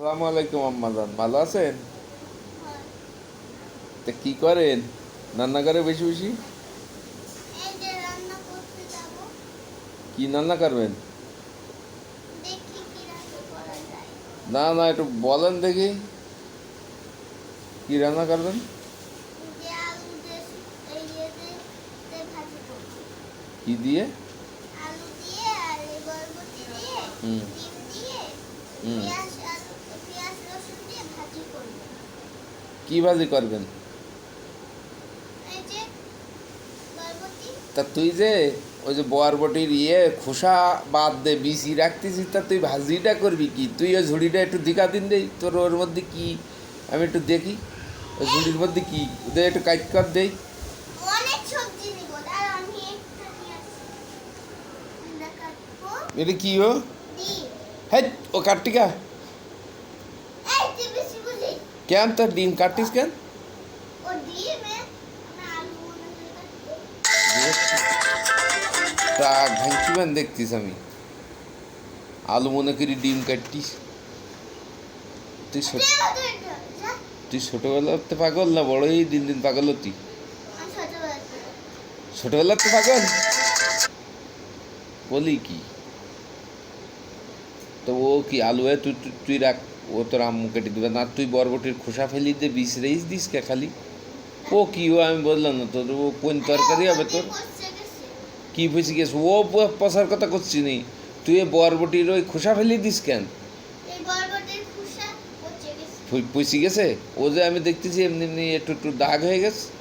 আসসালামু আলাইকুম আম্মাজান। ভালো আছেন? তা কি করেন? রান্না করে বেশি বেশি কি রান্না করবেন না না একটু বলেন দেখি। কি রান্না করবেন? যে দিয়ে এই ইয়েতে তে ভাজি করব। কি দিয়ে? হুম। হুম। পেঁয়াজ আর পেঁয়াজ রসুন দিয়ে ভাজি করব কি ভাজি করবেন তা তুই যে ওই যে বরবটির ইয়ে খোসা বাদ দে বিসি রাখতেছিস তা তুই ভাজিটা করবি কি? তুই ওই ঝুড়িটা একটু দিকা দিন দেই তোর ওর মধ্যে কি? আমি একটু দেখি ওই ঝুড়ির মধ্যে কি? ওদের একটু কাজ কর দেই। এটা কি ও হ্যাঁ ও বুঝি কেন তোর ডিম কাটিস কেন মনে তা ঘাইছিবেন দেখতিস আমি আলু মনে করি ডিম কাটতিস তুই তুই ছোটবেলাতে পাগল না বড়ই দিন দিন পাগল থেকে ছোটবেলাতে পাগল বলি কি তো ও কি আলু তুই তুই- তুই রাখ ও তোর আম্মু কেটে দেবে। না তুই বরবটির খোসা ফেলি দে বিষ রেইস দিস কে খালি? ও কি ও আমি বললাম না তোর ও কোন তরকারি হবে তোর? কি ফেসে গেছে? ও প- পচার কথা করছি নি। তুই এ বরবটির ওই খোসা ফেলি দিস কেন। পচে গেছে? ও যে আমি দেখতেছি এমনি এমনি একটু একটু দাগ হয়ে গেছে?